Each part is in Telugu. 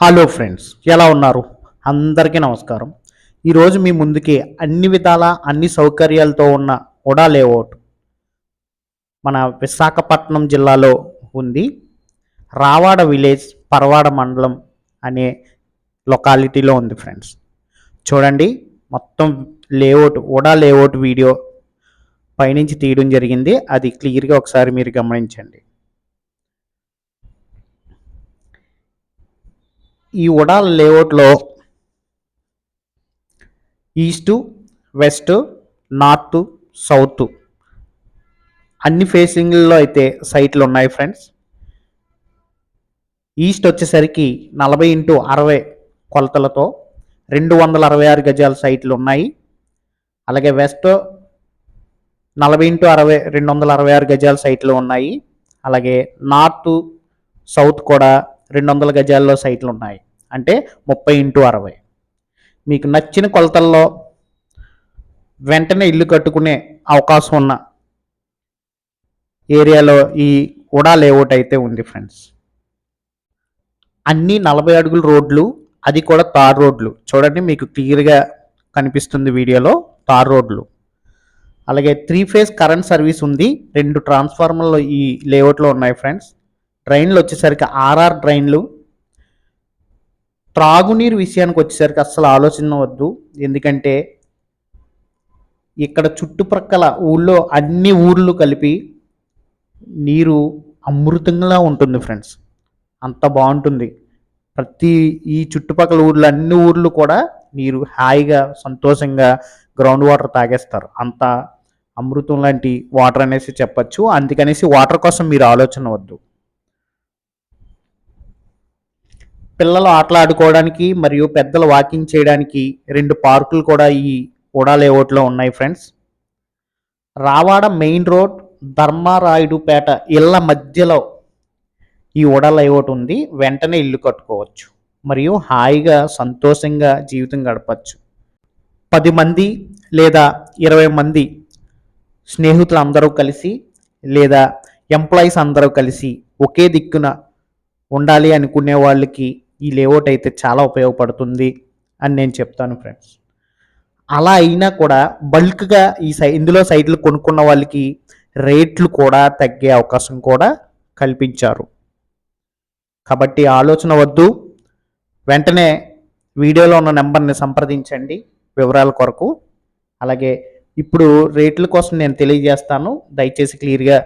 హలో ఫ్రెండ్స్ ఎలా ఉన్నారు? అందరికీ నమస్కారం. ఈరోజు మీ ముందుకి అన్ని విధాల అన్ని సౌకర్యాలతో ఉన్న ఉడా లేఅవుట్ మన విశాఖపట్నం జిల్లాలో ఉంది. రావాడ విలేజ్ పరవాడ మండలం అనే లొకాలిటీలో ఉంది ఫ్రెండ్స్ చూడండి మొత్తం లేఅవుట్ ఉడా లేఅవుట్ వీడియో పైనుంచి తీయడం జరిగింది. అది క్లియర్గా ఒకసారి మీరు గమనించండి. ఈ ఉడాల్ లేఅవుట్లో ఈస్టు వెస్ట్ నార్త్ సౌత్ అన్ని ఫేసింగ్లలో అయితే సైట్లు ఉన్నాయి ఫ్రెండ్స్. ఈస్ట్ వచ్చేసరికి నలభై ఇంటూ అరవై కొలతలతో రెండు వందల అరవై ఆరు గజాల సైట్లు ఉన్నాయి. అలాగే వెస్ట్ నలభై ఇంటూ అరవై రెండు వందల అరవై ఆరు గజాల సైట్లు ఉన్నాయి. అలాగే నార్త్ సౌత్ కూడా రెండు వందల గజాల్లో సైట్లు ఉన్నాయి. అంటే ముప్పై ఇంటూ అరవై. మీకు నచ్చిన కొలతల్లో వెంటనే ఇల్లు కట్టుకునే అవకాశం ఉన్న ఏరియాలో ఈ ఉడా లేఅవుట్ అయితే ఉంది ఫ్రెండ్స్. అన్ని నలభై అడుగుల రోడ్లు అది కూడా తార్ రోడ్లు. చూడండి మీకు క్లియర్గా కనిపిస్తుంది వీడియోలో తార్ రోడ్లు. అలాగే త్రీ ఫేజ్ కరెంట్ సర్వీస్ ఉంది. రెండు ట్రాన్స్ఫార్మర్లు ఈ లేఅవుట్లో ఉన్నాయి ఫ్రెండ్స్. ట్రైన్లు వచ్చేసరికి ఆర్ఆర్ ట్రైన్లు త్రాగునీరు విషయానికి వచ్చేసరికి అస్సలు వద్దు. ఎందుకంటే ఇక్కడ చుట్టుప్రక్కల ఊళ్ళో అన్ని ఊర్లు కలిపి నీరు అమృతంగా ఉంటుంది ఫ్రెండ్స్. అంత బాగుంటుంది. ప్రతి ఈ చుట్టుపక్కల ఊర్లు అన్ని ఊర్లు కూడా నీరు హాయిగా సంతోషంగా గ్రౌండ్ వాటర్ తాగేస్తారు. అంత అమృతం లాంటి వాటర్ అనేసి చెప్పచ్చు. అందుకనేసి వాటర్ కోసం మీరు ఆలోచన వద్దు. పిల్లలు ఆటలాడుకోవడానికి మరియు పెద్దలు వాకింగ్ చేయడానికి రెండు పార్కులు కూడా ఈ ఉడా లేఅవుట్లో ఉన్నాయి friends. Ravada main road Dharmarayudupeta ఇళ్ళ మధ్యలో ఈ ఉడా లేఅవుట్ ఉంది. వెంటనే ఇల్లు కట్టుకోవచ్చు మరియు హాయిగా సంతోషంగా జీవితం గడపచ్చు. పది మంది లేదా ఇరవై మంది స్నేహితులు అందరూ కలిసి లేదా ఎంప్లాయీస్ అందరూ కలిసి ఒకే దిక్కున ఉండాలి అనుకునే వాళ్ళకి ఈ లేఅవుట్ అయితే చాలా ఉపయోగపడుతుంది అని నేను చెప్తాను ఫ్రెండ్స్. అలా అయినా కూడా బల్క్గా ఈ సై ఇందులో సైట్లు కొనుక్కున్న వాళ్ళకి రేట్లు కూడా తగ్గే అవకాశం కూడా కల్పించారు. కాబట్టి ఆలోచన వద్దు. వెంటనే వీడియోలో ఉన్న నెంబర్ని సంప్రదించండి వివరాల కొరకు. అలాగే ఇప్పుడు రేట్ల కోసం నేను తెలియజేస్తాను. దయచేసి క్లియర్గా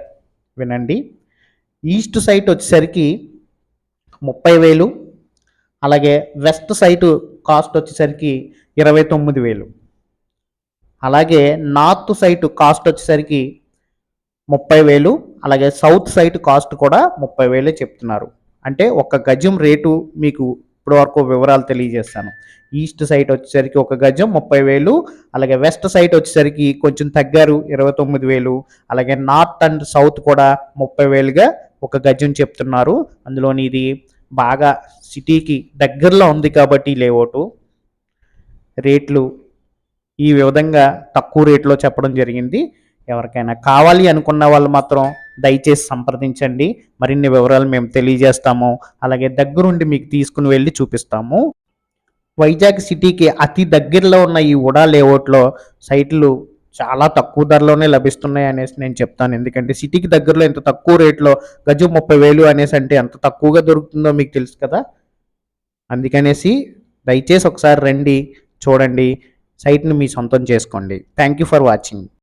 వినండి. ఈస్ట్ సైట్ వచ్చేసరికి ముప్పై వేలు అలాగే వెస్ట్ సైటు కాస్ట్ వచ్చేసరికి ఇరవై తొమ్మిది వేలు. అలాగే నార్త్ సైటు కాస్ట్ వచ్చేసరికి ముప్పై వేలు అలాగే సౌత్ సైట్ కాస్ట్ కూడా ముప్పై వేలే చెప్తున్నారు. అంటే ఒక గజం రేటు మీకు ఇప్పటివరకు వివరాలు తెలియజేస్తాను. ఈస్ట్ సైట్ వచ్చేసరికి ఒక గజం ముప్పై వేలు అలాగే వెస్ట్ సైట్ వచ్చేసరికి కొంచెం తగ్గారు ఇరవై తొమ్మిది వేలు అలాగే నార్త్ అండ్ సౌత్ కూడా ముప్పై వేలుగా ఒక గజం చెప్తున్నారు. అందులోని ఇది బాగా సిటీకి దగ్గరలో ఉంది కాబట్టి లేఅవుటు రేట్లు ఈ విధంగా తక్కువ రేట్లో చెప్పడం జరిగింది. ఎవరికైనా కావాలి అనుకున్న వాళ్ళు మాత్రం దయచేసి సంప్రదించండి. మరిన్ని వివరాలు మేము తెలియజేస్తాము. అలాగే దగ్గరుండి మీకు తీసుకుని వెళ్ళి చూపిస్తాము. వైజాగ్ సిటీకి అతి దగ్గరలో ఉన్న ఈ ఉడా లేఅవుట్లో సైట్లు చాలా తక్కువ ధరలోనే లభిస్తున్నాయి అనేసి నేను చెప్తాను. ఎందుకంటే సిటీకి దగ్గరలో ఇంత తక్కువ రేట్లో గజం ముప్పై వేలు అనేసి అంటే ఎంత తక్కువగా దొరుకుతుందో మీకు తెలుసు కదా? అందుకనేసి దయచేసి ఒకసారి రండి చూడండి సైట్ని మీ సొంతం చేసుకోండి. Thank you for watching